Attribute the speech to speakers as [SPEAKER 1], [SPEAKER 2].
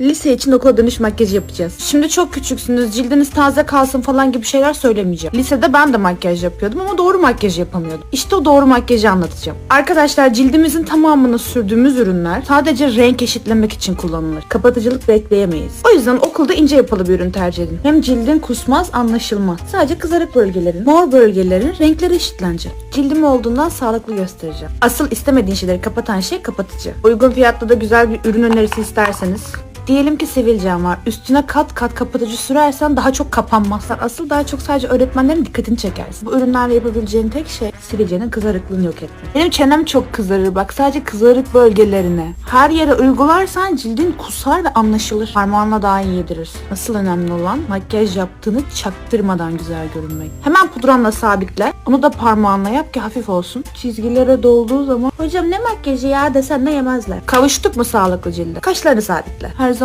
[SPEAKER 1] Lise için okula dönüş makyajı yapacağız. Şimdi çok küçüksünüz, cildiniz taze kalsın falan gibi şeyler söylemeyeceğim. Lisede ben de makyaj yapıyordum ama doğru makyaj yapamıyordum. İşte o doğru makyajı anlatacağım. Arkadaşlar cildimizin tamamını sürdüğümüz ürünler sadece renk eşitlemek için kullanılır. Kapatıcılık bekleyemeyiz. O yüzden okulda ince yapılı bir ürün tercih edin. Hem cildin kusmaz, anlaşılmaz. Sadece kızarık bölgelerin, mor bölgelerin renkleri eşitlenecek. Cildim olduğundan sağlıklı göstereceğim. Asıl istemediğin şeyleri kapatan şey kapatıcı. Uygun fiyatlı da güzel bir ürün önerisi isterseniz Diyelim ki sivilcen var. Üstüne kat kat kapatıcı sürersen daha çok kapanmazlar. Asıl daha çok sadece öğretmenlerin dikkatini çekersin. Bu ürünlerle yapabileceğin tek şey sivilcenin kızarıklığını yok etmek. Benim çenem çok kızarır bak sadece kızarık bölgelerine. Her yere uygularsan cildin kusar ve anlaşılır. Parmağınla daha iyi yedirirsin. Asıl önemli olan makyaj yaptığını çaktırmadan güzel görünmek. Hemen pudranla sabitle. Onu da parmağınla yap ki hafif olsun. Çizgilere dolduğu zaman hocam ne makyajı ya desen ne yemezler. Kavuştuk mu sağlıklı cilde? Kaşlarını sabitle. Her zaman